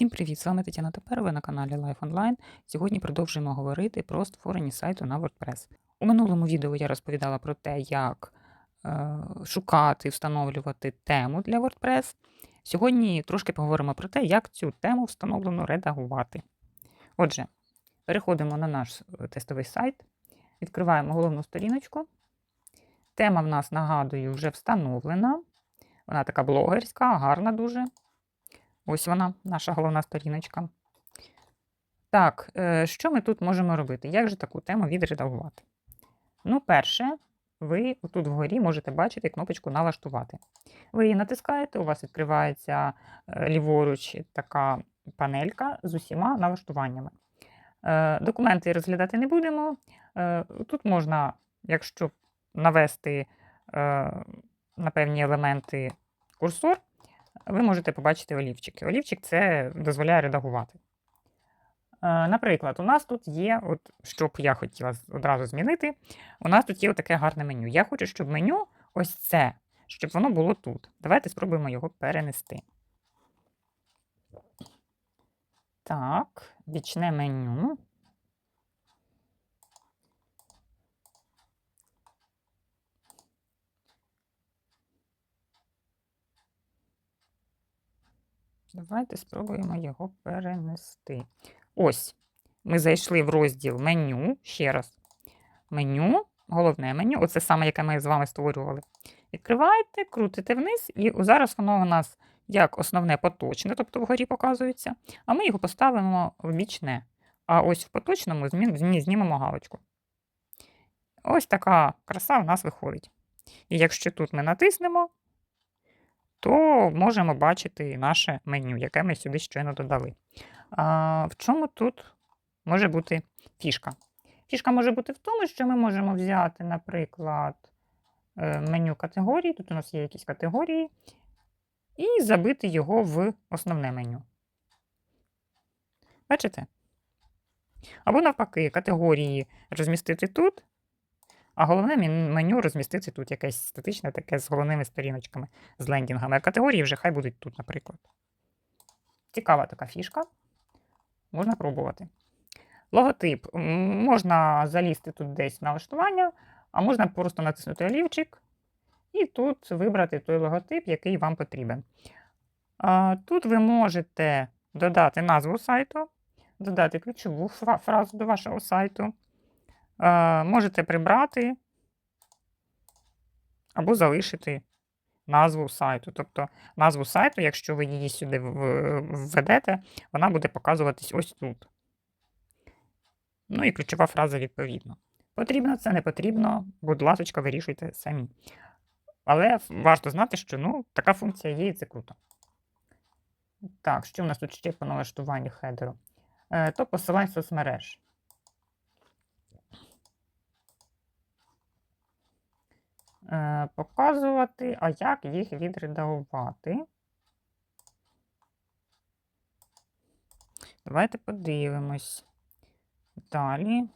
Всім привіт! З вами Тетяна Топерова на каналі Life Online. Сьогодні продовжуємо говорити про створення сайту на WordPress. У минулому відео я розповідала про те, як е, шукати і встановлювати тему для WordPress. Сьогодні трошки поговоримо про те, як цю тему встановлено редагувати. Отже, переходимо на наш е, тестовий сайт, відкриваємо головну сторіночку. Тема в нас, нагадую, вже встановлена. Вона така блогерська, гарна дуже. Ось вона, наша головна сторіночка. Так, е, що ми тут можемо робити? Як же таку тему відредагувати? Ну, перше, ви тут вгорі можете бачити кнопочку Налаштувати. Ви її натискаєте, у вас відкривається е, ліворуч така панелька з усіма налаштуваннями. Е, Документи розглядати не будемо. Тут можна, якщо навести на певні елементи курсор, ви можете побачити олівчики. Олівчик це дозволяє редагувати. Е, Наприклад, у нас тут є, от, що я хотіла одразу змінити, у нас тут є таке гарне меню. Я хочу, щоб меню ось це, щоб воно було тут. Давайте спробуємо його перенести. Так, бічне меню. Давайте спробуємо його перенести. Ось, ми зайшли в розділ меню. Ще раз. Меню, головне меню, оце саме, яке ми з вами створювали. Відкриваєте, крутите вниз, і зараз воно у нас як основне поточне, тобто вгорі показується, а ми його поставимо в бічне. А ось в поточному знімемо галочку. Ось така краса в нас виходить. І якщо тут ми натиснемо, то можемо бачити наше меню, яке ми сюди щойно додали. А, в чому тут може бути фішка? Фішка може бути в тому, що ми можемо взяти, наприклад, е, меню категорій, тут у нас є якісь категорії, і забити його в основне меню. Бачите? Або навпаки, категорії розмістити тут, а головне меню розмістити тут якесь статичне таке з головними сторіночками, з лендінгами. А категорії вже хай будуть тут, наприклад. Цікава така фішка. Можна пробувати. Логотип. Можна залізти тут десь в налаштування, а можна просто натиснути олівчик і тут вибрати той логотип, який вам потрібен. Тут ви можете додати назву сайту, додати ключову фразу до вашого сайту. А, Можете прибрати або залишити назву сайту. Тобто назву сайту, якщо ви її сюди введете, вона буде показуватись ось тут. Ну і ключова фраза відповідно. Потрібно це, не потрібно, будь ласочка, вирішуйте самі. Але варто знати, що ну, така функція є, і це круто. Так, що в нас тут ще по налаштуванню хедеру? Е, то посилань соцмереж. Показувати, а як їх відредагувати. Давайте подивимось. Далі.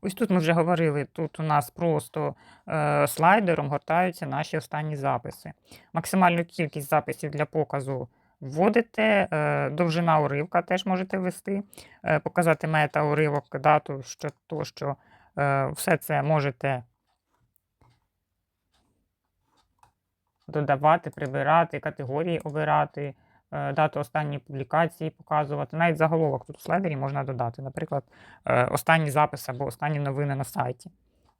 Ось тут ми вже говорили, тут у нас просто е, слайдером гортаються наші останні записи. Максимальну кількість записів для показу вводите, е, довжина уривка теж можете ввести, е, показати мета, уривок, дату, що тощо. Е, все це можете додавати, прибирати, категорії обирати, е, дату останньої публікації показувати. Навіть заголовок тут у слайдері можна додати. Наприклад, е, останні записи або останні новини на сайті,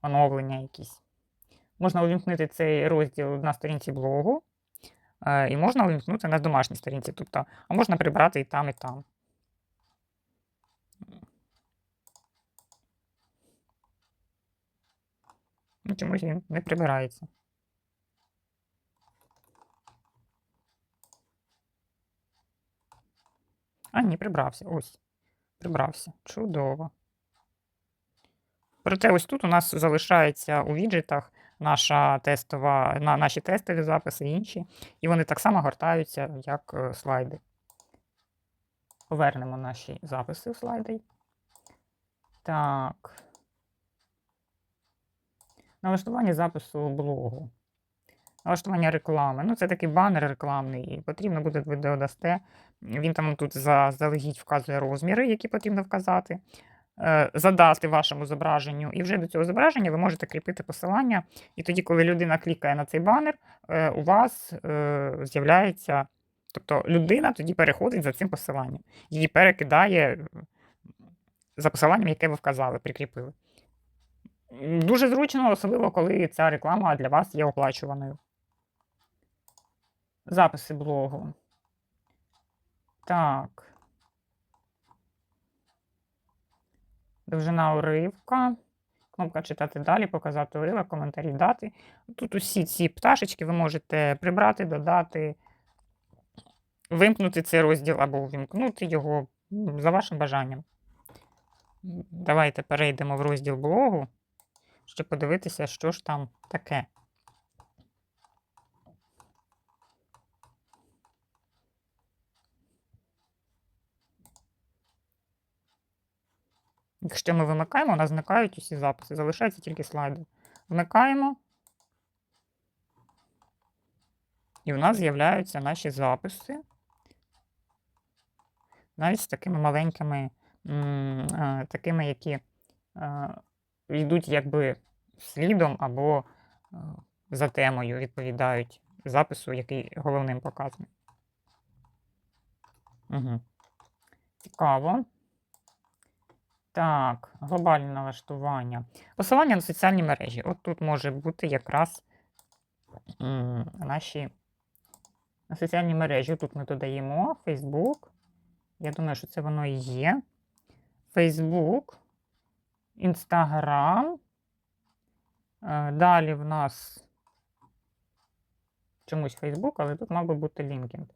оновлення якісь. Можна увімкнути цей розділ на сторінці блогу, е, і можна увімкнути на домашній сторінці. Тобто, а можна прибрати і там, і там. Ну, Чомусь він не прибирається. А, ні, прибрався. Ось. Прибрався. Чудово. Проте ось тут у нас залишається у віджитах наша тестова, на, наші тестові записи і інші. І вони так само гортаються, як е, слайди. Повернемо наші записи в слайди. Так. Налаштування запису блогу. налаштування реклами. Ну, це такий банер рекламний, і потрібно буде, ви додасте. Він там тут заздалегідь вказує розміри, які потрібно вказати, е, задати вашому зображенню. І вже до цього зображення ви можете кріпити посилання. І тоді, коли людина клікає на цей банер, е, у вас е, з'являється. Тобто людина тоді переходить за цим посиланням. Її перекидає за посиланням, яке ви вказали, прикріпили. Дуже зручно, особливо, коли ця реклама для вас є оплачуваною. Записи блогу. Так. Довжина уривка. Кнопка читати далі, показати уривок, коментарі дати. Тут усі ці пташечки ви можете прибрати, додати, вимкнути цей розділ або увімкнути його за вашим бажанням. Давайте перейдемо в розділ блогу, щоб подивитися, що ж там таке. Якщо ми вимикаємо, у нас зникають усі записи, залишаються тільки слайди. Вмикаємо. І у нас з'являються наші записи. Навіть з такими маленькими, е, такими, які е, йдуть якби слідом або е, за темою, відповідають запису, який головним показаний. Угу. Цікаво. Так, глобальне налаштування. Посилання на соціальні мережі. От тут може бути якраз наші на соціальні мережі. Тут ми додаємо Facebook. Я думаю, що це воно і є. Facebook, Instagram. Е, Далі в нас чомусь Facebook, але тут мав би бути LinkedIn.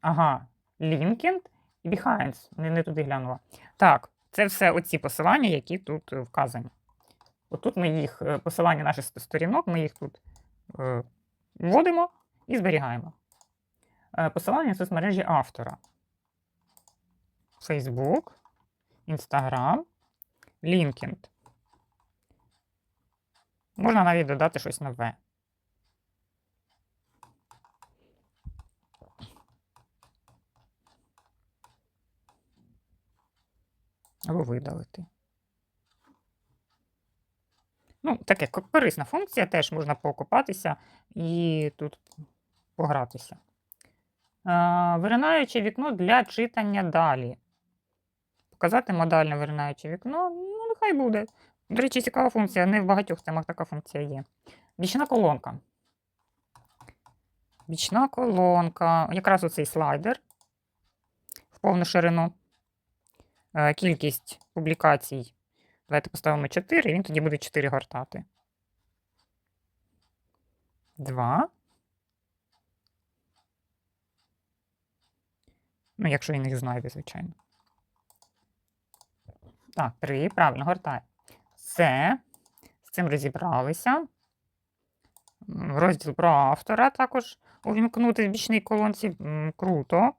Ага, LinkedIn і Behance. Не, не туди глянула. Так, це все оці посилання, які тут вказані. Отут ми їх, е, посилання наших сторінок, ми їх тут е, вводимо і зберігаємо. Е, посилання на соцмережі автора. Facebook, Instagram, LinkedIn. Можна навіть додати щось нове. Або видалити. Ну, таке корисна функція, теж можна покопатися і тут погратися. Виринаюче вікно для читання далі. Показати модальне виринаюче вікно. Нехай буде. До речі, цікава функція. Не в багатьох темах така функція є. Бічна колонка. Бічна колонка. Якраз оцей слайдер в повну ширину. Е, Кількість публікацій. Давайте поставимо 4, і він тоді буде 4 гортати. 2. Ну, якщо він їх знайде, звичайно. Так, 3. Правильно, гортає. Все. З цим розібралися. Розділ про автора також увімкнути в бічній колонці. Круто.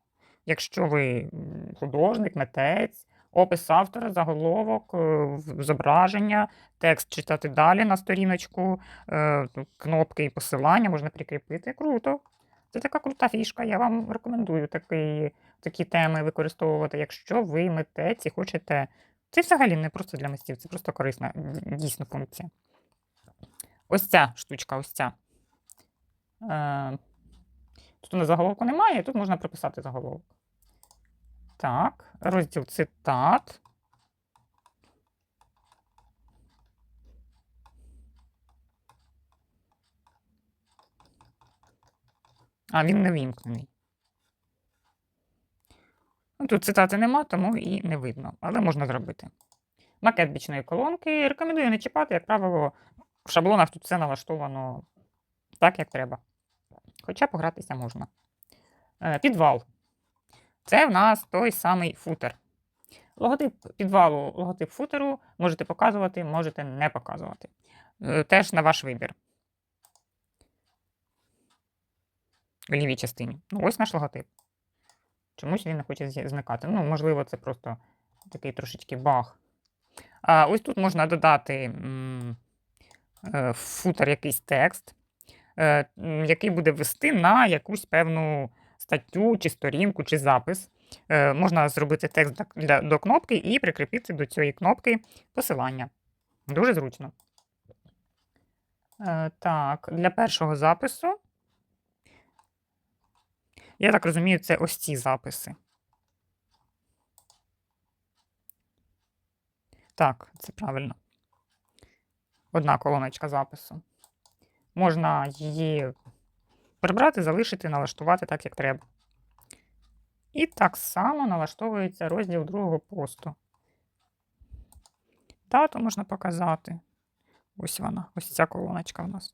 Якщо ви художник, митець, опис автора, заголовок, е, зображення, текст читати далі на сторіночку, е, кнопки і посилання можна прикріпити. Круто. Це така крута фішка. Я вам рекомендую такі, такі теми використовувати, якщо ви митець і хочете. Це взагалі не просто для мистів, це просто корисна дійсно функція. Ось ця штучка, ось ця. Е, тут у нас заголовку немає, тут можна прописати заголовок. Так, розділ цитат. А, він не вімкнений. Ну, тут цитати нема, тому і не видно, але можна зробити. Макет бічної колонки. Рекомендую не чіпати, як правило, в шаблонах тут все налаштовано так, як треба. Хоча погратися можна. Е, Підвал. Це в нас той самий футер. Логотип підвалу, логотип футеру можете показувати, можете не показувати. Е, Теж на ваш вибір. В лівій частині. Ну, ось наш логотип. Чомусь він не хоче зникати. Ну, можливо, це просто такий трошечки баг. А ось тут можна додати е, в футер якийсь текст. е, який буде вести на якусь певну статтю, чи сторінку, чи запис. Е, Можна зробити текст до кнопки і прикріпити до цієї кнопки посилання. Дуже зручно. Так, для першого запису. Я так розумію, це ось ці записи. Так, це правильно. Одна колоночка запису. Можна її прибрати, залишити, налаштувати так, як треба. І так само налаштовується розділ другого посту. Дату можна показати. Ось вона, ось ця колоночка в нас.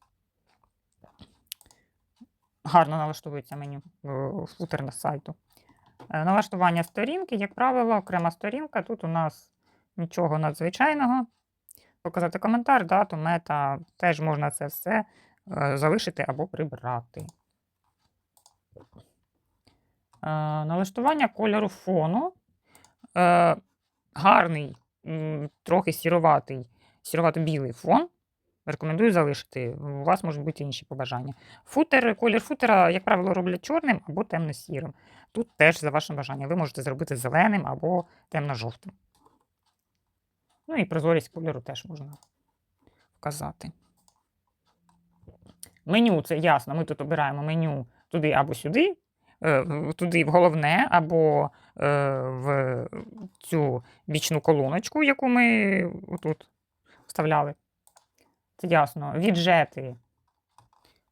Гарно налаштовується меню е, футер на сайту. Е, Налаштування сторінки, як правило, окрема сторінка. Тут у нас нічого надзвичайного. Показати коментар, дату, мета. Теж можна це все е, залишити або прибрати. Налаштування кольору фону. Гарний, трохи сіроватий, сіровато-білий фон. Рекомендую залишити. У вас можуть бути інші побажання. Футер, колір футера, як правило, роблять чорним або темно-сірим. Тут теж за вашим бажанням. Ви можете зробити зеленим або темно-жовтим. Ну і прозорість кольору теж можна вказати. Меню це ясно. Ми тут обираємо меню туди або сюди, е, туди в головне, або е, в цю бічну колоночку, яку ми тут вставляли. Ясно. Віджети.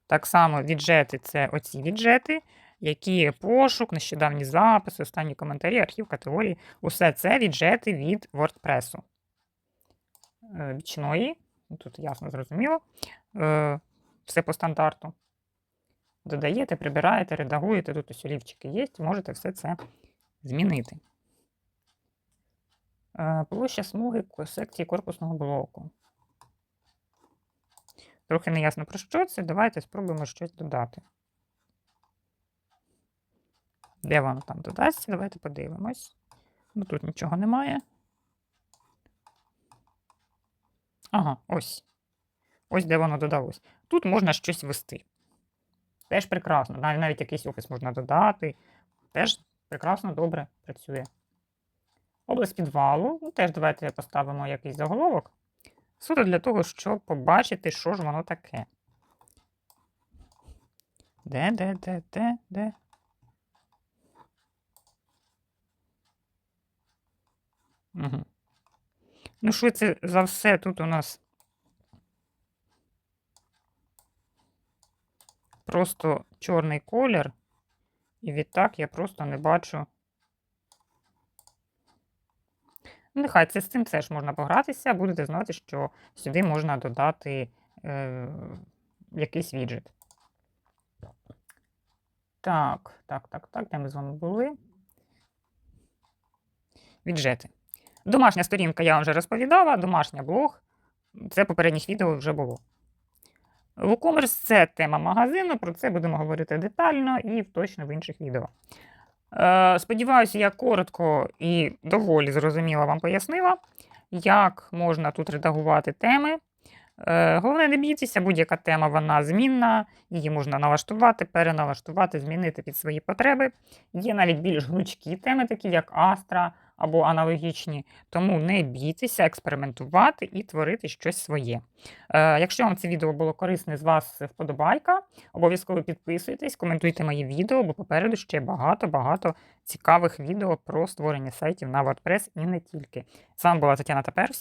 Так само віджети це оці віджети, які пошук, нещодавні записи, останні коментарі, архів, категорії. Усе це віджети від WordPress. Е, Бічної. Ну, Тут ясно зрозуміло. Е, Все по стандарту. Додаєте, прибираєте, редагуєте. Тут ось олівчики є, можете все це змінити. Е, Площа смуги секції корпусного блоку. Трохи не ясно про що це. Давайте спробуємо щось додати. Де воно там додасться? Давайте подивимось. Ну тут нічого немає. Ага, ось. Ось де воно додалось. Тут можна щось ввести. Теж прекрасно. Навіть, навіть якийсь офіс можна додати. Теж прекрасно, добре працює. Область підвалу. Ну, теж давайте поставимо якийсь заголовок. Суто для того, щоб побачити, що ж воно таке. Де, де, де, де, де? Угу. Ну, швидше за все, тут у нас просто чорний колір, і відтак я просто не бачу. Нехай це з цим теж можна погратися, будете знати, що сюди можна додати е, якийсь віджит. Так, так, так, так, де ми з вами були? Віджети. Домашня сторінка я вам вже розповідала, домашня блог. Це попередніх відео вже було. WooCommerce – це тема магазину, про це будемо говорити детально і точно в інших відео. Е, Сподіваюся, я коротко і доволі зрозуміло вам пояснила, як можна тут редагувати теми. Е, Головне, не бійтеся, будь-яка тема вона змінна, її можна налаштувати, переналаштувати, змінити під свої потреби. Є навіть більш гнучкі теми, такі як Astra або аналогічні, тому не бійтеся експериментувати і творити щось своє. Е, Якщо вам це відео було корисне, з вас вподобайка, обов'язково підписуйтесь, коментуйте мої відео, бо попереду ще багато-багато цікавих відео про створення сайтів на WordPress і не тільки. З вами була Тетяна. Всім